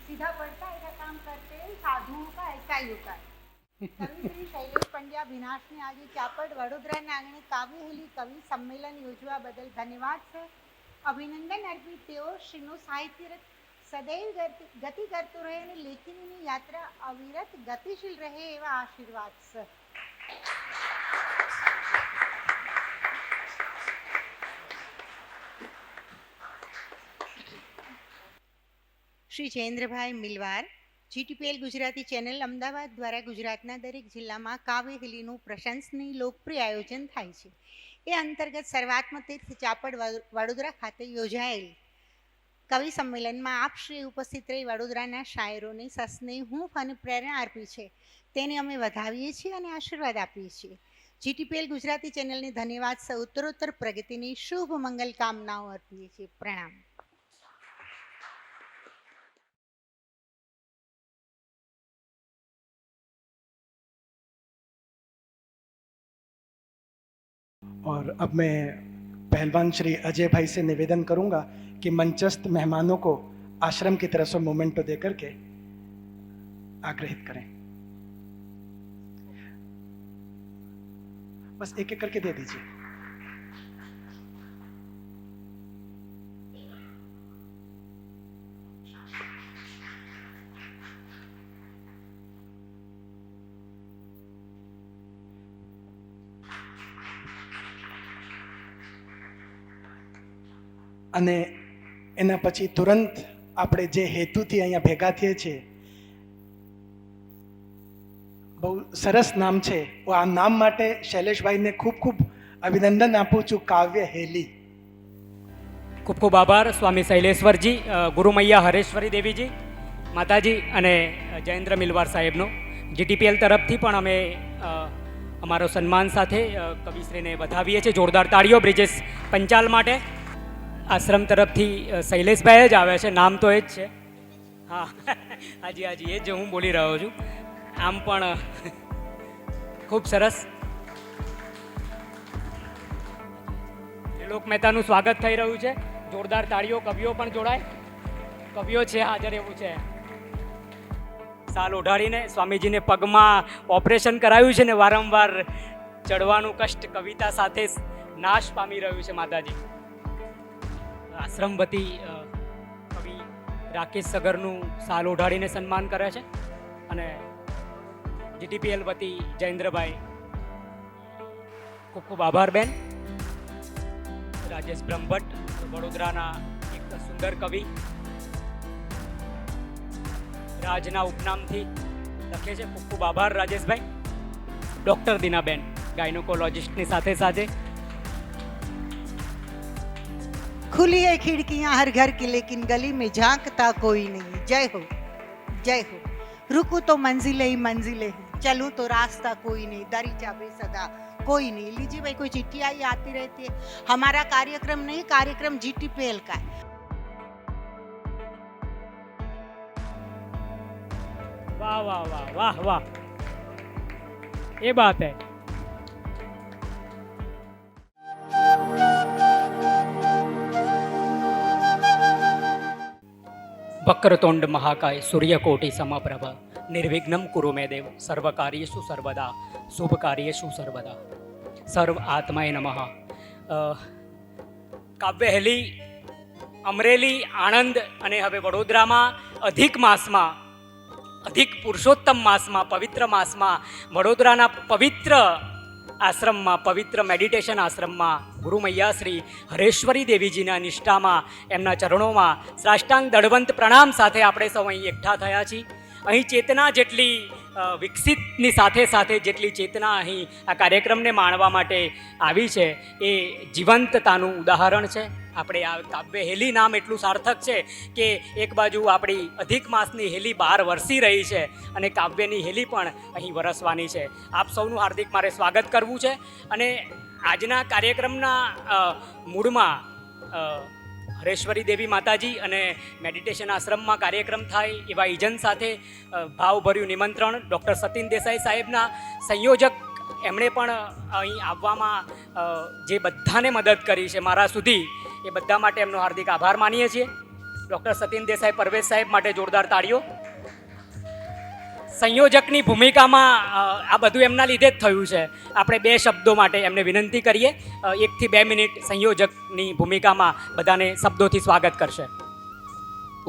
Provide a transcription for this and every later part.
सीधा पढ़ता ऐसा काम करते हैं साधुओं का ऐसा ही होता है કવિ શ્રી શૈલેષ પંડ્યા વિનાશને આજે ચાપડ વડોદરાના આંગણે કાવ્યહેલી કવિ સંમેલન યોજવા બદલ ધન્યવાદ છે અભિનંદન અર્પિત તેઓ શ્રીનું સાહિત્ય રથ સદૈવ ગતિ ગતિ કરતું રહે અને લેખનીની યાત્રા અવિરત ગતિશીલ રહે એવા આશીર્વાદ છે શ્રી જયેન્દ્રભાઈ મિલવાર, જીટીપીએલ ગુજરાતી ચેનલ અમદાવાદ દ્વારા ગુજરાતના દરેક જિલ્લામાં કાવ્ય હેલીનું પ્રશંસનીય લોકપ્રિય આયોજન થાય છે. એ અંતર્ગત સર્વાત્મ તીર્થ ચાપડ વડોદરા ખાતે યોજાયેલ કવિ સંમેલનમાં આપ શ્રી ઉપસ્થિત રહી વડોદરાના શાયરોને સસને હૂંફ અને પ્રેરણા આપી છે. તેને અમે વધાવીએ છીએ અને આશીર્વાદ આપીએ છીએ. જીટીપીએલ ગુજરાતી ચેનલને ધન્યવાદ સૌ ઉત્તરોત્તર પ્રગતિની શુભ મંગલ કામનાઓ અર્પીએ છીએ. પ્રણામ. और अब मैं पहलवान श्री अजय भाई से निवेदन करूँगा कि मंचस्थ मेहमानों को आश्रम की तरफ़ से मोमेंटो दे करके आग्रहित करें। बस एक एक करके दे दीजिए। અને એના પછી તુરંત આપણે જે હેતુથી અહીંયા ભેગા થઈએ છીએ, બહુ સરસ નામ છે. હું આ નામ માટે શૈલેષભાઈને ખૂબ ખૂબ અભિનંદન આપું છું. કાવ્ય હેલી. ખૂબ ખૂબ આભાર, સ્વામી શૈલેશ્વરજી ગુરુમૈયા હરેશ્વરી દેવીજી, માતાજી અને જયેન્દ્ર મિલવાર સાહેબનો. જીટીપીએલ તરફથી પણ અમે અમારો સન્માન સાથે કવિશ્રીને વધાવીએ છીએ. જોરદાર તાળીઓ બ્રિજેશ પંચાલ માટે. આશ્રમ તરફથી શૈલેષભાઈ જ આવે છે. નામ તો એ જ છે. હા. હાજી હાજી, એ જ હું બોલી રહ્યો છું. આમ પણ ખૂબ સરસ. ત્રિલોક મહેતાનું સ્વાગત થઈ રહ્યું છે. જોરદાર તાળીઓ, કવિઓ પણ જોડાય. કવિઓ છે, હાજર એવું છે. સાલ ઓઢાડીને સ્વામીજીને પગમાં ઓપરેશન કરાવ્યું છે ને, વારંવાર ચડવાનું કષ્ટ કવિતા સાથે નાશ પામી રહ્યું છે માતાજી. આશ્રમ વતી કવિ રાકેશ સગરનું સાલ ઓઢાડીને સન્માન કરે છે અને જીટીપીએલ વતી જયેન્દ્રભાઈ ખૂબ ખૂબ આભાર બેન. રાજેશ બ્રહ્મભટ્ટ, વડોદરાના એક સુંદર કવિ રાજના ઉપનામથી લખે છે. ખૂબ ખૂબ આભાર રાજેશભાઈ. ડૉક્ટર દીનાબેન, ગાયનોકોલોજિસ્ટની સાથે સાથે खुली है खिड़कियाँ हर घर की, लेकिन गली में झांकता कोई नहीं। जय हो जय हो। रुकू तो मंजिले ही मंजिले हैं। चलू तो रास्ता कोई नहीं, दरी बे सदा कोई नहीं। लीजिए भाई, कोई चिट्ठी आई, आती रहती है। हमारा कार्यक्रम नहीं, कार्यक्रम जी टी पी एल का है। वाह वाह वाह वाह वाह। ये बात है। વક્રતુંડ મહાકાય સૂર્યકોટી સમપ્રભ નિર્વિઘ્નમ કુરુ મે દેવ સર્વકાર્યેષુ સર્વદા શુભ કાર્યેષુ સર્વદા સર્વ આત્માય નમઃ કાવ્યહેલી અમરેલી આણંદ અને હવે વડોદરામાં અધિક માસમાં અધિક પુરુષોત્તમ માસમાં પવિત્ર માસમાં વડોદરાના પવિત્ર આશ્રમમાં, પવિત્ર મેડિટેશન આશ્રમમાં, ગુરુમૈયા શ્રી હરેશ્વરી દેવીજીના નિષ્ઠામાં, એમના ચરણોમાં સાષ્ટાંગ દળવંત પ્રણામ સાથે આપણે સૌ અહીં એકઠા થયા છીએ. અહીં ચેતના જેટલી વિકસિતની સાથે સાથે જેટલી ચેતના અહીં આ કાર્યક્રમને માણવા માટે આવી છે, એ જીવંતતાનું ઉદાહરણ છે. આપણે આ કાવ્ય હેલી નામ એટલું સાર્થક છે કે એક બાજુ આપણી અધિક માસની હેલી બહાર વરસી રહી છે અને કાવ્યની હેલી પણ અહીં વરસવાની છે. આપ સૌનું હાર્દિક મારે સ્વાગત કરવું છે અને આજના કાર્યક્રમના મૂળમાં હરેશ્વરી દેવી માતાજી અને મેડિટેશન આશ્રમમાં કાર્યક્રમ થાય એવા ઇજન સાથે ભાવભર્યું નિમંત્રણ ડૉક્ટર સતીન દેસાઈ સાહેબના સંયોજક એમણે પણ અહીં આવવામાં જે બધાને મદદ કરી છે મારા સુધી એ બધા માટે એમનો હાર્દિક આભાર માનીએ છીએ. ડૉક્ટર સતીન દેસાઈ પરવેશ સાહેબ માટે જોરદાર તાળીઓ. સંયોજકની ભૂમિકામાં આ બધું એમના લીધે જ થયું છે. આપણે બે શબ્દો માટે એમને વિનંતી કરીએ. એકથી બે મિનિટ સંયોજકની ભૂમિકામાં બધાને શબ્દોથી સ્વાગત કરશે.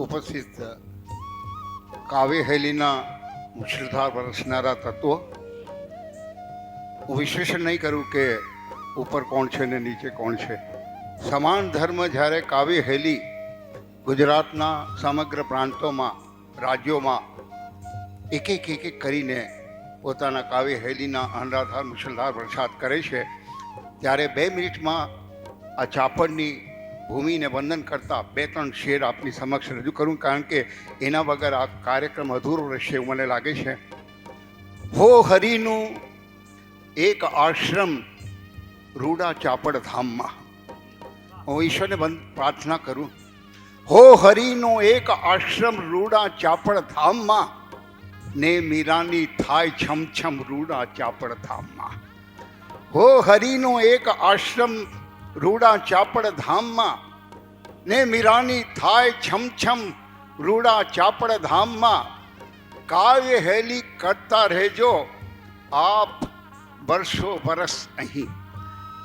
ઉપસ્થિત કાવ્ય શૈલીના મુશળધાર વરસનારા તત્વો. હું વિશ્લેષણ નહીં કરું કે ઉપર કોણ છે ને નીચે કોણ છે. સમાન ધર્મ જ્યારે કાવ્ય હેલી ગુજરાતના સમગ્ર પ્રાંતોમાં, રાજ્યોમાં એક એક એક એક કરીને પોતાના કાવ્ય હેલીના અનરાધાર, મુશળધાર વરસાદ કરે છે, ત્યારે બે મિનિટમાં આ ચાપડની ભૂમિને વંદન કરતા બે ત્રણ શેર આપની સમક્ષ રજૂ કરું, કારણ કે એના વગર આ કાર્યક્રમ અધૂરો રહેશે એવું મને લાગે છે. હો હરિનું એક આશ્રમ રૂડા ચાપડ ધામમાં હું ઈશ્વરને વંદ- પ્રાર્થના કરું હો હરિનો એક આશ્રમ રૂડા ચાપડ ધામમાં ને મીરાની થાય છમછમ રૂડા ચાપડ ધામમાં હો હરિનો એક આશ્રમ રૂડા ચાપડ ધામમાં ને મીરાની થાય છમછમ રૂડા ચાપડ ધામમાં કાવ્ય હેલી કરતા રહેજો આપ વર્ષો વરસ અહીં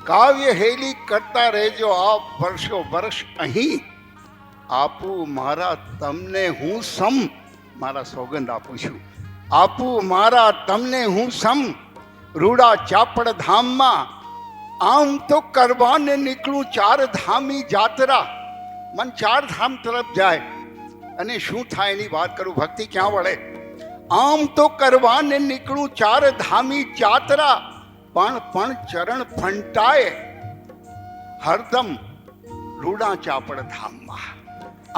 કાવ્ય હેલી કરતા રહેજો, આપ વર્ષો વર્ષ અહીં. આપું મારા તમને હું સમ, મારા સોગંદ આપું છું. આપું મારા તમને હું સમ, રૂડા ચાપડ ધામમાં. આમ તો કરવાને નીકળું ચાર ધામી જાત્રા. મન ચાર ધામ તરફ જાય. અને શું થાય એની વાત કરું? ભક્તિ ક્યાં વળે? આમ તો કરવાને નીકળું ચાર ધામી જાત્રા. પણ પણ ચરણ ફંટાય હરદમ રૂડા ચાપડ ધામમાં.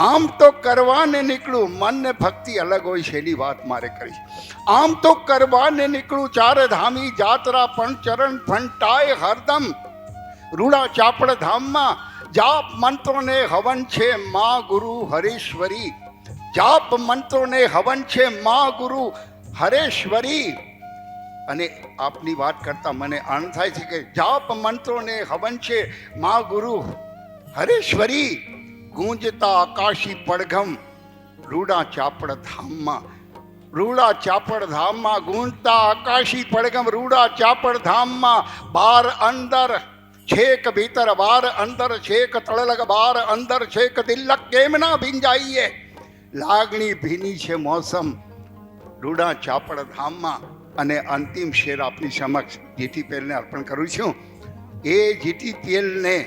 આમ તો કરવાને નીકળું, મનને ભક્તિ અલગ હોય છે એની વાત મારે કરી. આમ તો કરવાને નીકળું, ચાર ધામી જાત્રા પણ ચરણ ફંટાય હરદમ રૂડા ચાપડ ધામમાં. જાપ મંત્રોને હવન છે મા ગુરુ હરેશ્વરી. જાપ મંત્રોને હવન છે મા ગુરુ હરેશ્વરી. અને આપની વાત કરતા મને આનંદ થાય છે કે જાપ મંત્રોને હવન છે મા ગુરુ, હરેશ્વરી, ગુંજતા આકાશી પડઘમ, રૂડા ચાપડ ધામમાં, રૂડા ચાપડ ધામમાં, ગુંજતા આકાશી પડઘમ, રૂડા ચાપડ ધામમાં, બાર અંદર છેક ભીતર, બાર અંદર છેક તળલગ, બાર અંદર છેક દિલ્લક કેમ ના ભીંજાઈએ? લાગણી ભીની છે મોસમ, રૂડા ચાપડ ધામમાં અને અંતિમ શેર આપની સમક્ષ જીટીપીએલને અર્પણ કરું છું. એ જીટી જીટીપીએલને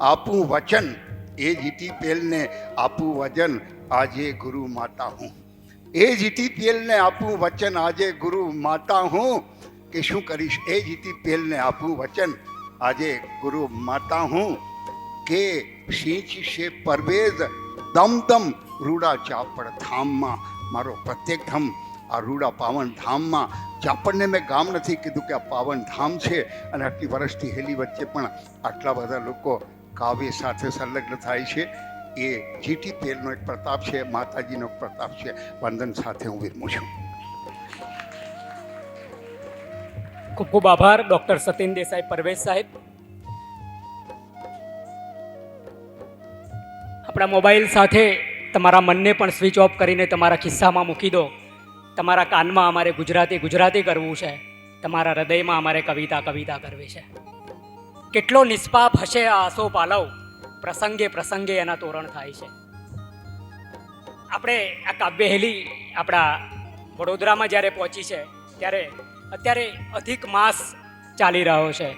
આપું વચન, એ જીટીપીએલને આપું વચન આજે ગુરુ માતા હું. એ જીટી જીટીપીએલને આપું વચન, આજે ગુરુ માતા હું. કે શું કરીશ? એ જીટીપીએલને આપું વચન, આજે ગુરુ માતા હું. કે સિંચ છે પરવેજ દમદમ રૂડા ચાપડ ધામમાં, મારો પ્રત્યેક ધામ આ રૂડા પાવન ધામમાં ચાપડને મેં ગામ નથી કીધું કે આ પાવન ધામ છે અને આટલી વર્ષથી હેલી વચ્ચે પણ આટલા બધા લોકો કાવ્ય સાથે સંલગ્ન થાય છે. એ જીટીપીએલનો એક પ્રતાપ છે, માતાજીનો એક પ્રતાપ છે. વંદન સાથે હું વિરમું છું. ખૂબ ખૂબ આભાર, ડૉક્ટર સતીન દેસાઈ પરવેશ સાહેબ. આપણા મોબાઈલ સાથે તમારા મનને પણ સ્વિચ ઓફ કરીને તમારા ખિસ્સામાં મૂકી દો. તમારા કાનમાં અમારે ગુજરાતી ગુજરાતી કરવું છે. તમારા હૃદયમાં અમારે કવિતા કવિતા કરવી છે. કેટલો નિષ્પાપ હશે આ આસો પાલવ. પ્રસંગે પ્રસંગે એના તોરણ થાય છે. આપણે આ કાવ્યહેલી આપણા વડોદરામાં જ્યારે પહોંચી છે, ત્યારે અત્યારે અધિક માસ ચાલી રહ્યો છે.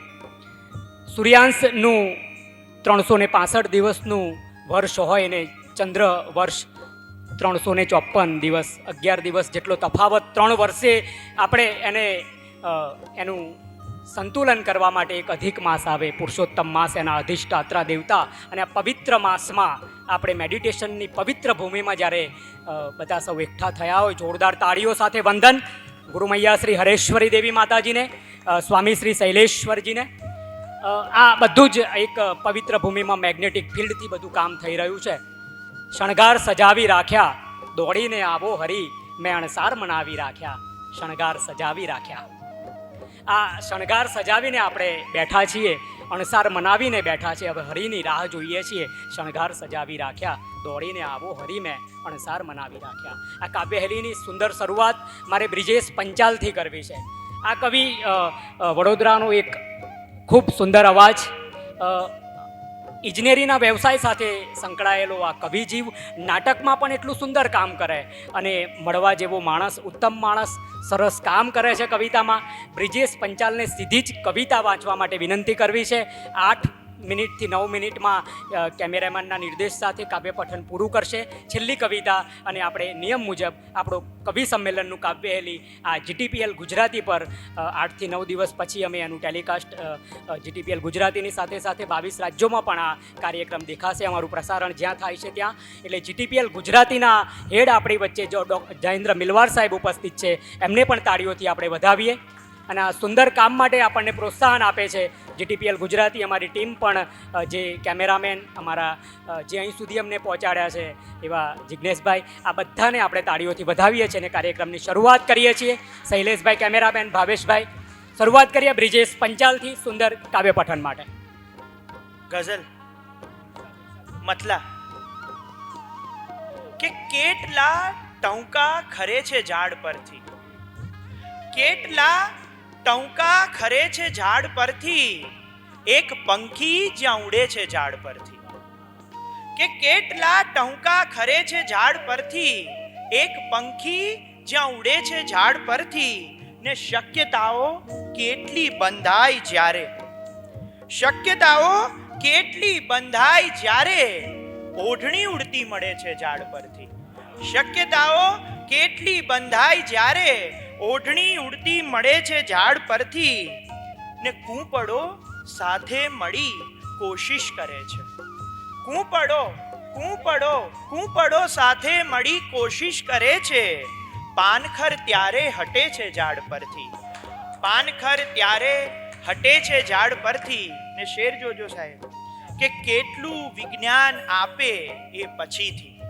સૂર્યાંશનું ત્રણસો ને પાસઠ દિવસનું વર્ષ હોય એને ચંદ્ર વર્ષ ત્રણસો ને ચોપન દિવસ, અગિયાર દિવસ જેટલો તફાવત. ત્રણ વર્ષે આપણે એને એનું સંતુલન કરવા માટે એક અધિક માસ આવે. પુરુષોત્તમ માસ, એના અધિષ્ઠાત્રા દેવતા અને આ પવિત્ર માસમાં આપણે મેડિટેશનની પવિત્ર ભૂમિમાં જ્યારે બધા સૌ એકઠા થયા હોય, જોરદાર તાળીઓ સાથે વંદન, ગુરુમૈયા શ્રી હરેશ્વરી દેવી માતાજીને સ્વામી શ્રી શૈલેશ્વરજીને આ બધું જ એક પવિત્ર ભૂમિમાં મેગ્નેટિક ફિલ્ડથી બધું કામ થઈ રહ્યું છે. શણગાર સજાવી રાખ્યા. દોડીને આવો હરી મેં અણસાર મનાવી રાખ્યા. શણગાર સજાવી રાખ્યા. આ શણગાર સજાવીને આપણે બેઠા છીએ, અણસાર મનાવીને બેઠા છીએ. હવે હરીની રાહ જોઈએ છીએ. શણગાર સજાવી રાખ્યા. દોડીને આવો હરી, મેં અણસાર મનાવી રાખ્યા. આ કાવ્યહેલીની સુંદર શરૂઆત મારે બ્રિજેશ પંચાલથી કરવી છે. આ કવિ વડોદરાનો એક ખૂબ સુંદર અવાજ. ઇજનેરીના વ્યવસાય સાથે સંકળાયેલો આ કવિજીવ નાટકમાં પણ એટલું સુંદર કામ કરે અને મળવા જેવો માણસ, ઉત્તમ માણસ, સરસ કામ કરે છે કવિતામાં. બ્રિજેશ પંચાલને સીધી જ કવિતા વાંચવા માટે વિનંતી કરવી છે. આઠ મિનિટથી નવ મિનિટમાં કેમેરામેનના નિર્દેશ સાથે કાવ્ય પઠન પૂરું કરશે. છેલ્લી કવિતા અને આપણે નિયમ મુજબ આપણો કવિ સંમેલનનું કાવ્યહેલી આ જીટીપીએલ ગુજરાતી પર આઠથી નવ દિવસ પછી અમે એનું ટેલિકાસ્ટ જીટીપીએલ ગુજરાતીની સાથે સાથે બાવીસ રાજ્યોમાં પણ આ કાર્યક્રમ દેખાશે. અમારું પ્રસારણ જ્યાં થાય છે ત્યાં. એટલે જીટીપીએલ ગુજરાતીના હેડ આપણી વચ્ચે જો ડો જયેન્દ્ર મિલવાર સાહેબ ઉપસ્થિત છે, એમને પણ તાળીઓથી આપણે વધાવીએ. અને આ સુંદર કામ માટે આપણને પ્રોત્સાહન આપે છે. જીટીપીએલ ગુજરાતી અમારી ટીમ પણ જે કેમેરામેન અમારા જે અહીં સુધી અમને પહોંચાડ્યા છે, એવા જિજ્ઞેશભાઈ આ બધાને આપણે તાળીઓથી વધાવીએ છીએ અને કાર્યક્રમની શરૂઆત કરીએ છીએ. શૈલેષભાઈ કેમેરામેન, ભાવેશભાઈ, શરૂઆત કરીએ બ્રિજેશ પંચાલથી સુંદર કાવ્ય પઠન માટે. ગઝલ મથલા કે કેટલા ટંકા ખરે છે ઝાડ પરથી? કેટલા ટંકા ખરે છે ઝાડ પરથી, એક પંખી જ્યાં ઉડે છે ઝાડ પરથી. કે કેટલા ટંકા ખરે છે ઝાડ પરથી, એક પંખી જ્યાં ઉડે છે ઝાડ પરથી, ને શક્યતાઓ કેટલી બંધાય જ્યારે? શક્યતાઓ કેટલી બંધાય જ્યારે ઓઢણી ઉડતી મળે છે ઝાડ પરથી? શક્યતાઓ કેટલી બંધાય જ્યારે ઓઢણી ઉડતી મળે છે ઝાડ પરથી ને કૂંપડો સાથે મળી કોશિશ કરે છે. કૂંપડો કૂંપડો કૂંપડો સાથે મળી કોશિશ કરે છે. પાનખર ત્યારે હટે છે ઝાડ પરથી. પાનખર ત્યારે હટે છે ઝાડ પરથી. ને શેર જોજો સાહેબ, કે કેટલું વિજ્ઞાન આપે એ પછીથી.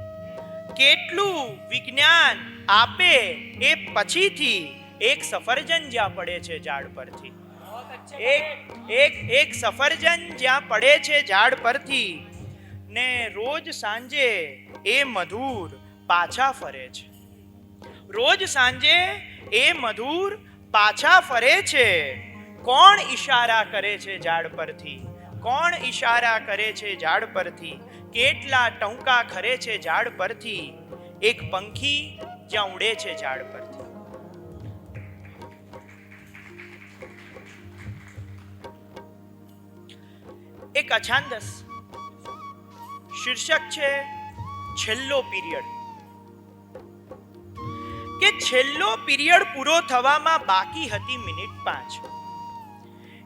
કેટલું વિજ્ઞાન આપે એ પછીથી એક સફરજન જ્યાં પડે છે ઝાડ પરથી. એક એક એક સફરજન જ્યાં પડે છે ઝાડ પરથી ને રોજ સાંજે એ મધુર પાછા ફરે છે. રોજ સાંજે એ મધુર પાછા ફરે છે. કોણ ઈશારા કરે છે ઝાડ પરથી? કોણ ઈશારા કરે છે ઝાડ પરથી? કેટલા ટંકા ખરે છે ઝાડ પરથી? એક પંખી જ્યાં ઉડે છે ઝાડ પરથી. એક અછાંદસ શીર્ષક છે છેલ્લો પીરિયડ. કે છેલ્લો પીરિયડ પૂરો થવામાં બાકી હતી મિનિટ પાંચ.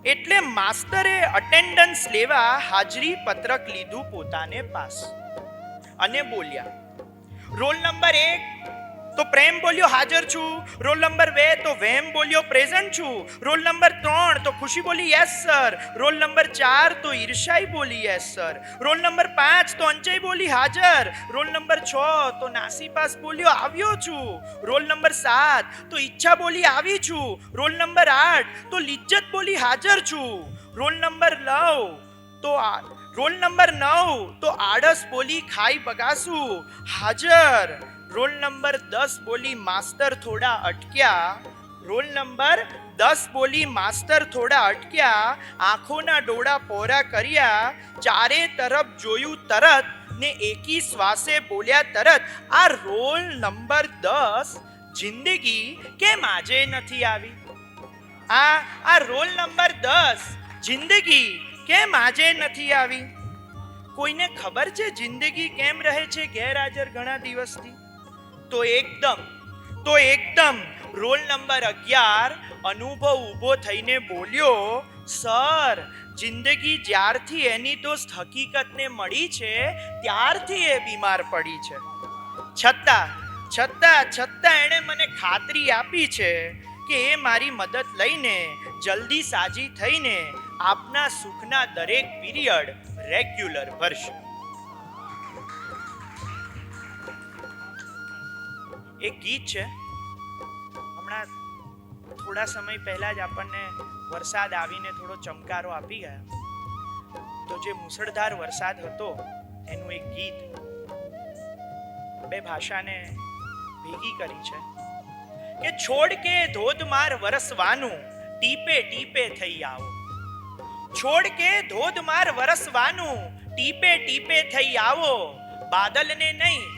એટલે માસ્તરે અટેન્ડન્સ લેવા હાજરી પત્રક લીધું પોતાને પાસ. અને બોલ્યા, રોલ નંબર એક તો પ્રેમ બોલ્યો હાજર છું રોલ નંબર બે તો વેમ બોલ્યો પ્રેઝન્ટ છું રોલ નંબર ત્રણ તો ખુશી બોલી યસ સર રોલ નંબર ચાર તો ઈર્ષાઈ બોલી યસ સર રોલ નંબર પાંચ તો અંજય બોલી હાજર રોલ નંબર છ તો નાસીપાસ બોલ્યો આવ્યો છું રોલ નંબર સાત તો ઈચ્છા બોલી આવી છું રોલ નંબર આઠ તો લિજ્જત બોલી હાજર છું રોલ નંબર નવ તો આ રોલ નંબર નવ તો આળસ બોલી ખાઈ બગાસું હાજર રોલ નંબર દસ બોલી માસ્તર થોડા અટક્યા. રોલ નંબર દસ બોલી માસ્તર થોડા અટક્યા. આંખોના ડોળા પોરા કર્યા. ચારે તરફ જોયું તરત ને એકી શ્વાસે બોલ્યા તરત, આ રોલ નંબર દસ જિંદગી કેમ આજે નથી આવી? આ આ રોલ નંબર દસ જિંદગી કેમ આજે નથી આવી? કોઈને ખબર છે જિંદગી કેમ રહે છે ગેરહાજર ઘણા દિવસથી? તો એકદમ તો એકદમ. રોલ નંબર અગિયાર, અનુભવ ઊભો થઈને બોલ્યો, સર, જિંદગી જ્યારથી એની દોસ્ત હકીકતને મળી છે, ત્યારથી એ બીમાર પડી છે. છતાં છતાં છતાં એણે મને ખાતરી આપી છે કે એ મારી મદદ લઈને, જલ્દી સાજી થઈને, આપના સુખના દરેક પીરિયડ રેગ્યુલર ભરશે. એક ગીત છે. હમણાં થોડા સમય પહેલા જ આપણને વરસાદ આવીને થોડો ચમકારો આપી ગયા. તો જે મુસળધાર વરસાદ હતો, એનું એક ગીત બે ભાષાને ભેગી કરી છે. કે છોડ કે ધોધમાર વરસવાનું, ટીપે ટીપે થઈ આવો. છોડ કે ધોધમાર વરસવાનું, ટીપે ટીપે થઈ આવો. બાદલને નહીં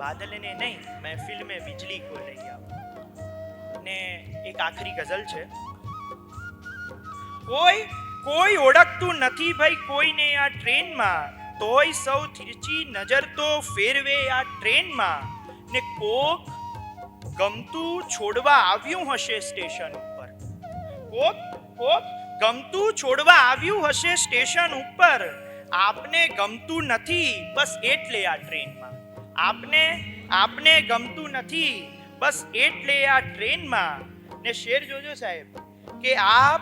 બાદલને નહીં મહેફિલ મેં બિજલી કો લઈ આવો ને એક આખરી ગઝલ છે. કોઈ કોઈ ઓળખતું નથી ભાઈ કોઈને આ ટ્રેનમાં, તોય સૌ ત્રિચી નજર તો ફેરવે આ ટ્રેનમાં. ને કોક ગમતું છોડવા આવ્યું હશે સ્ટેશન ઉપર. કોક કોક ગમતું છોડવા આવ્યું હશે સ્ટેશન ઉપર. આપને ગમતું નથી, બસ એટલે આ ટ્રેનમાં. આપને આપને ગમતું નથી. બસ એટલે આ ટ્રેનમાં, ને શેર જોજો સાહેબ, કે આપ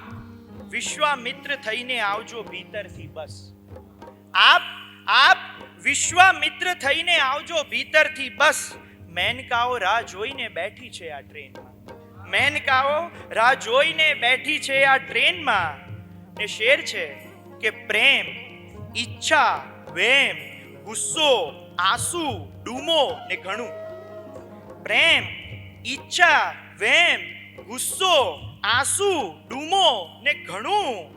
વિશ્વામિત્ર થઈને આવજો ભીતરથી બસ. આપ આપ વિશ્વામિત્ર થઈને આવજો ભીતરથી બસ. મેનકાઓ રાહ જોઈને બેઠી છે આ ટ્રેનમાં. મેનકાઓ રાહ જોઈને બેઠી છે આ ટ્રેનમાં. ને શેર છે કે પ્રેમ, ઈચ્છા, વેમ, ગુસ્સો, આંસુ ડૂમો ને ઘણું. પ્રેમ, ઈચ્છા, વેમ, ગુસ્સો, આંસુ, ડૂમો ને ઘણું.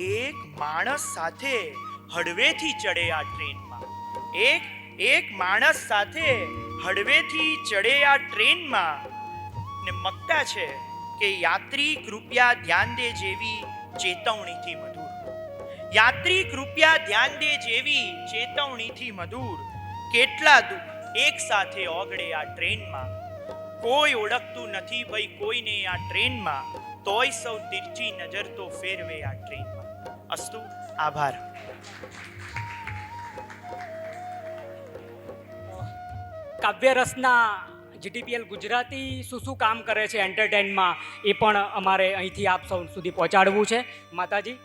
એક માણસ સાથે હળવેથી ચડે આ ટ્રેનમાં. એક એક માણસ સાથે હળવેથી ચડે આ ટ્રેનમાં. ને મક્તા છે કે યાત્રી કૃપયા ધ્યાન દે જેવી ચેતવણીથી મધુર. યાત્રી કૃપયા ધ્યાન દે જેવી ચેતવણીથી મધુર. કેટલા દુઃખ. એક સાથે ઓગળે આ ટ્રેનમાં. કોઈ ઓળખતું નથી ભાઈ કોઈને આ ટ્રેનમાં. તોય સૌ તિરચી નજર તો ફેરવે આ ટ્રેનમાં. અસ્તુ, આભાર. કાવ્યરસના જીટીપીએલ ગુજરાતી શું શું કામ કરે છે એન્ટરટેનમાં એ પણ અમારે અહીંથી આપ સૌ સુધી પહોંચાડવું છે. માતાજી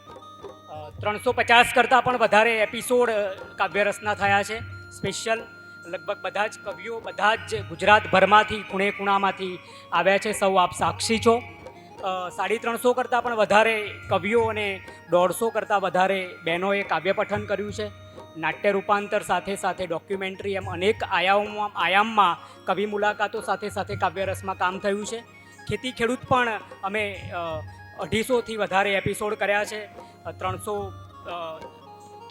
ત્રણસો પચાસ કરતાં પણ વધારે એપિસોડ કાવ્યરસના થયા છે. સ્પેશિયલ લગભગ બધા જ કવિઓ, બધા જ ગુજરાતભરમાંથી ખૂણે ખૂણામાંથી આવ્યા છે. સૌ આપ સાક્ષી છો. સાડી ત્રણસો કરતાં પણ વધારે કવિઓ અને દોઢસો કરતાં વધારે બહેનોએ કાવ્ય પઠન કર્યું છે. નાટ્ય રૂપાંતર સાથે સાથે ડોક્યુમેન્ટરી એમ અનેક આયામમાં આયામમાં કવિ મુલાકાતો સાથે સાથે કાવ્યરસમાં કામ થયું છે. ખેતી ખેડૂત પણ અમે અઢીસોથી વધારે એપિસોડ કર્યા છે. ત્રણસો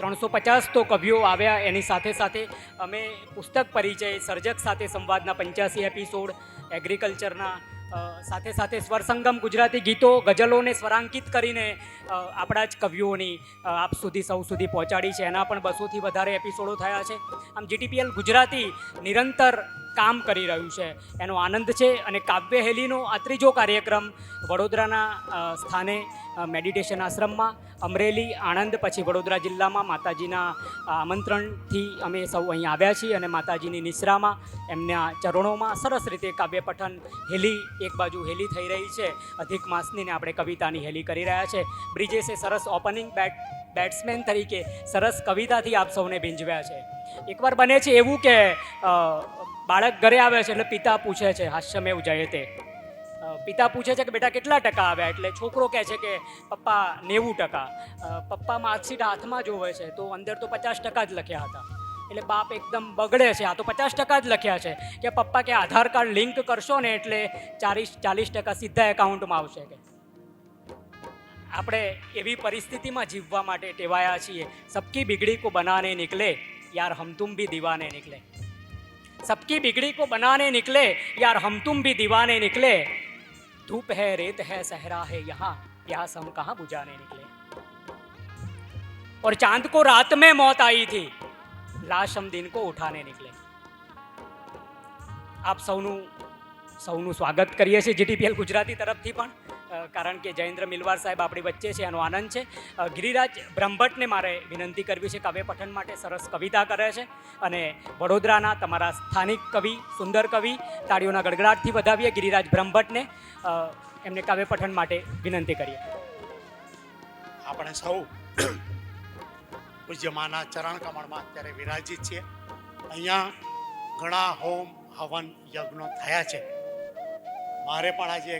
ત્રણસો પચાસ તો કવિઓ આવ્યા એની સાથે સાથે અમે પુસ્તક પરિચય, સર્જક સાથે સંવાદના પંચ્યાસી એપિસોડ, એગ્રીકલ્ચરના સાથે સાથે સ્વરસંગમ ગુજરાતી ગીતો, ગઝલોને સ્વરાંકિત કરીને આપણા જ કવિઓની આપ સુધી સૌ સુધી પહોંચાડી છે. એના પણ બસોથી વધારે એપિસોડો થયા છે. આમ જીટીપીએલ ગુજરાતી નિરંતર કામ કરી રહ્યું છે. એનો આનંદ છે અને કાવ્ય હેલીનો આ ત્રીજો કાર્યક્રમ વડોદરાના સ્થાને મેડિટેશન આશ્રમમાં, અમરેલી, આણંદ, પછી વડોદરા જિલ્લામાં માતાજીના આમંત્રણથી અમે સૌ અહીં આવ્યા છીએ અને માતાજીની નિશ્રામાં એમના ચરણોમાં સરસ રીતે કાવ્ય પઠન હેલી, એક બાજુ હેલી થઈ રહી છે. અધિક માસની ને આપણે કવિતાની હેલી કરી રહ્યા છે. બ્રિજેશે સરસ ઓપનિંગ બેટ બેટ્સમેન તરીકે સરસ કવિતાથી આપ સૌને ભીંજવ્યા છે. એકવાર બને છે એવું કે બાળક ઘરે આવે છે એટલે પિતા પૂછે છે હાસ્યમેવ જાય તે. પિતા પૂછે છે કે, બેટા, કેટલા ટકા આવ્યા? એટલે છોકરો કહે છે કે, પપ્પા નેવું ટકા. પપ્પા માર્કશીટ હાથમાં જોવે છે, તો અંદર તો પચાસ ટકા જ લખ્યા હતા. એટલે બાપ એકદમ બગડે છે, આ તો પચાસ ટકા જ લખ્યા છે કે, પપ્પા, કે આધાર કાર્ડ લિંક કરશો ને એટલે ચાલીસ ચાલીસ ટકા સીધા એકાઉન્ટમાં આવશે કે. આપણે એવી પરિસ્થિતિમાં જીવવા માટે ટેવાયા છીએ, સબકી બિગડી કો બનાને નિકલે યાર હમ તુમ ભી દીવાને નિકલે सबकी बिगड़ी को बनाने निकले यार हम तुम भी दीवाने निकले धूप है रेत है सहरा है यहाँ प्यास हम कहाँ बुझाने निकले और चांद को रात में मौत आई थी लाश हम दिन को उठाने निकले આપ સૌનું સૌનું સ્વાગત કરીએ છીએ જીટીપીએલ ગુજરાતી તરફથી પણ અ, કારણ કે જયેન્દ્ર મિલવાર સાહેબ આપણી વચ્ચે છે, એનો આનંદ છે. ગિરિરાજ બ્રહ્મભટ્ટને મારે વિનંતી કરવી છે કાવ્ય પઠન માટે સરસ કવિતા કરે છે અને વડોદરાના તમારા સ્થાનિક કવિ, સુંદર કવિ, તાળીઓના ગડગડાટથી વધાવીએ ગિરિરાજ બ્રહ્મભટ્ટને. એમને કાવ્ય પઠન માટે વિનંતી કરીએ. આપણે સૌ પૂજ્યમાના ચરણ કમળમાં અત્યારે વિરાજિત છીએ. અહીંયા ઘણા હોમ હવન યજ્ઞો થયા છે. મારે પણ આજે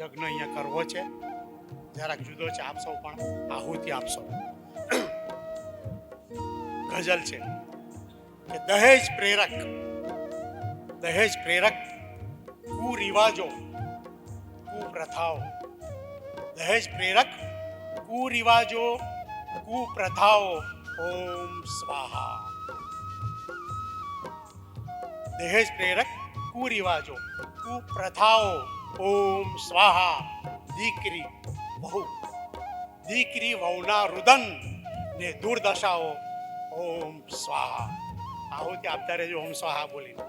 યજ્ઞ અહીંયા કરવો છે. જરાક જુદો છે આપ સૌ પણ આહુતિ આપશો. ગઝલ છે કે દહેજ પ્રેરક દહેજ પ્રેરક કુરિવાજો, કુપ્રથાઓ. દહેજ પ્રેરક કુરિવાજો, કુપ્રથાઓ. ઓમ સ્વાહા. દહેજ પ્રેરક કુરિવાજો, કુપ્રથાઓ. ઓમ સ્વાહા. દીકરી વહુ. દીકરી વહુના રુદન ને દુર્દશાઓ. ઓમ સ્વાહા. આહુતિ આપતા રહેજો, ઓમ સ્વાહા બોલીને.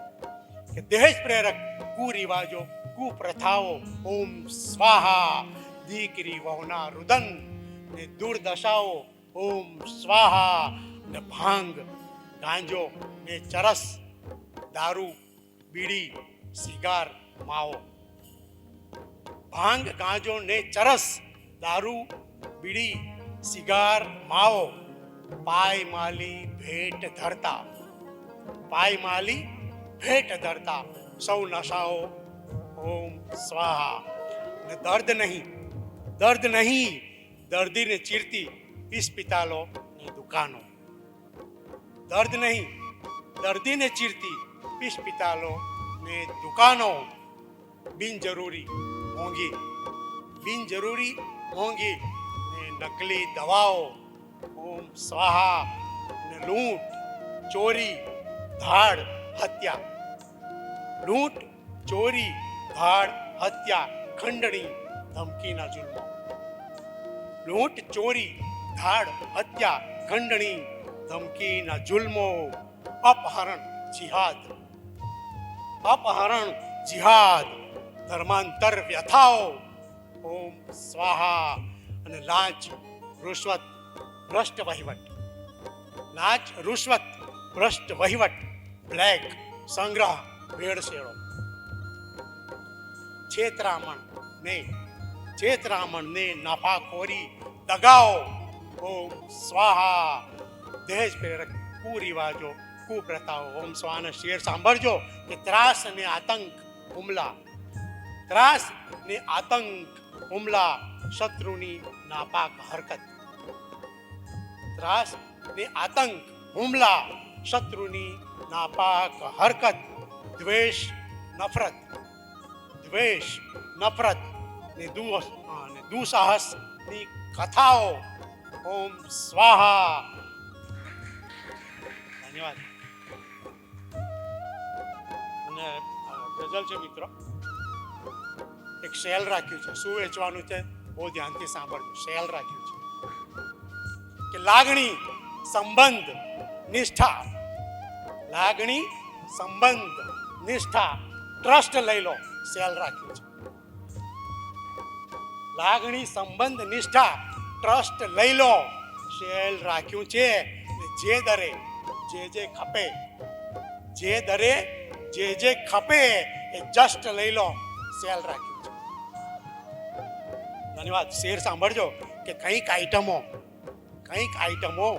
કે દહેજ પ્રેરક કુરિવાજો, કુપ્રથાઓ. ઓમ સ્વાહા. દીકરી વહુના રુદન ને દુર્દશાઓ. ઓમ સ્વાહા. ને ભાંગ, ગાંજો ને ચરસ, દારૂ, બીડી, સિગાર, માવો. ભાંગ ગાંજો ને ચરસ દારૂ બીડી સિગાર માવો પાય માલી ભેટ ધરતા પાય માલી ભેટ ધરતા સૌ નશાઓ ઓમ સ્વાહા ને દર્દ નહીં દર્દ નહીં દર્દીને ચીરતી ઇસ્પિતાલોની દુકાનો દર્દ નહીં દર્દીને ચીરતી ઇસ્પિતાલો ને દુકાનો બિનજરૂરી होंगी। बिन ज़रूरी होंगी। नकली दवाओं, ओम स्वाहा लूट, चोरी, धाड़, हत्या। लूट, चोरी, धाड़, हत्या, खंडणी, धमकी ना जुल्म लूट, चोरी, धाड़, हत्या, खंडणी, धमकी ना जुल्मो। अपहरण, जिहाद। अपहरण, जिहाद। ધર્માંતર વ્યથાઓ. ઓમ સ્વાહા. અને લાંચ રૂશ્વત ભ્રષ્ટ વહીવટ. લાંચ રૂશ્વત ભ્રષ્ટ વહીવટ. બ્લેક સંગ્રહ ભેળસેળો. છેતરામણ ને છેતરામણ ને નફાખોરી દગાઓ. ઓમ સ્વાહા. દહેજ પ્રેરક કુરિવાજો, કુપ્રથાઓ. ઓમ સ્વાહના શેર સાંભળજો કે ત્રાસ અને આતંક હુમલા ત્રાસ ને આતંક, હુમલા, શત્રુની નાપાક હરકત. ત્રાસ ને આતંક, હુમલા, શત્રુની નાપાક હરકત. દ્વેષ, નફરત. દ્વેષ, નફરત ને દુ ને દુસાહસની કથાઓ. ઓમ સ્વાહા. ધન્યવાદ. અને ગઝલ છે મિત્રો. એક શેલ રાખ્યું છે. શું વેચવાનું છે? બહુ ધ્યાનથી સાંભળજો. શેલ રાખ્યું છે. કે લાગણી સંબંધ નિષ્ઠા. લાગણી સંબંધ નિષ્ઠા. ટ્રસ્ટ લઈ લો. શેલ રાખ્યું છે. લાગણી સંબંધ નિષ્ઠા. ટ્રસ્ટ લઈ લો. શેલ રાખ્યું છે. જે દરે જે જે ખપે. જે દરે જે જે ખપે એ જસ્ટ લઈ લો. સેલ રાખ્યું ધન્યવાદ. શેર સાંભળજો કે કંઈક આઈટમો કંઈક આઈટમો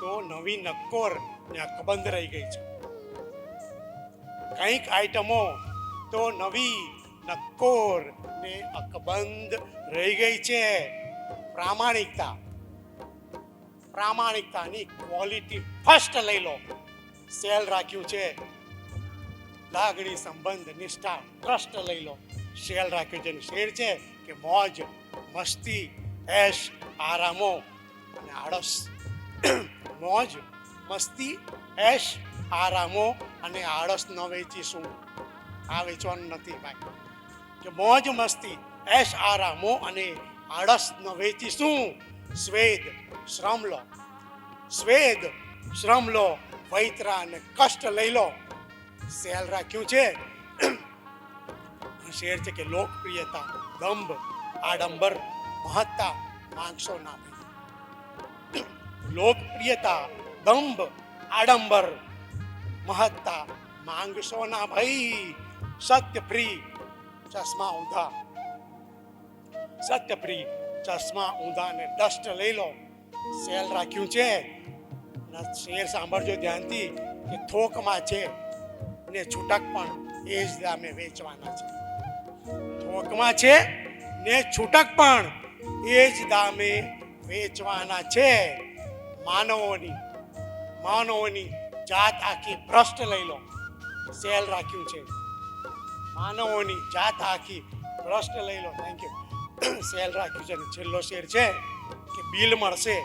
તો નવી નક્કોર ને અકબંધ રહી ગઈ છે. કંઈક આઈટમો તો નવી નક્કોર ને અકબંધ રહી ગઈ છે. પ્રામાણિકતા, પ્રામાણિકતાની ક્વોલિટી ફર્સ્ટ લઈ લો. સેલ રાખ્યું છે. લાગણી સંબંધ નિષ્ઠા ટ્રસ્ટ લઈ લો. શેલ રાખ્યું છે શેર છે કે મોજ મસ્તી એશ આરામો અને આળસ. મોજ, મસ્તી એશ આરામો અને આળસ ન વેચીશું આ વેચવાનું નથી ભાઈ. કે મોજ, મસ્તી એશ આરામો અને આળસ ન વેચીશું સ્વેદ શ્રમ લો સ્વેદ શ્રમ લો વૈતરા અને કષ્ટ લઈ લો. સેલ રાખ્યું છે. શેર છે કે લોકપ્રિયતા, દંભ. આડંબર મહત્તા માંગશો ના લોકપ્રિયતા, દંભ, આડંબર મહત્તા માંગશો ના ભાઈ. પ્રી ચશ્મા ઊંધા. સત્ય પ્રી ચશ્મા ઊંધા ને ડસ્ટ લઈ લો. સેલ રાખ્યું છે. શેર સાંભળજો ધ્યાનથી કે થોકમાં છે ને છૂટક પણ એ જ દામે વેચવાના છે. થોકમાં છે ને છૂટક પણ એ જ દામે વેચવાના છે. માનવોની માનવોની જાત આખી ભ્રષ્ટ લઈ લો. સેલ રાખ્યું છે. માનવોની જાત આખી ભ્રષ્ટ લઈ લો. થેન્ક યુ સેલ રાખ્યું છે છેલ્લો શેર છે કે બિલ મળશે,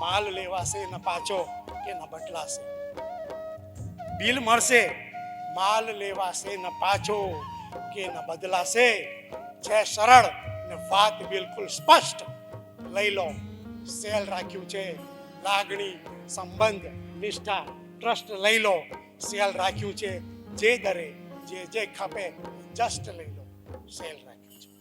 માલ લેવાશે ન પાછો કે ન બદલાશે. બિલ મળશે, માલ લેવાશે ન પાછો કે ન બદલાશે. છે સરળ ને વાત બિલકુલ સ્પષ્ટ. લઈ લો. સેલ રાખ્યું છે. લાગણી, સંબંધ, નિષ્ઠા, ટ્રસ્ટ લઈ લો. સેલ રાખ્યું છે. જે દરે, જે જે ખપે જસ્ટ લઈ લો. સેલ રાખ્યું છે.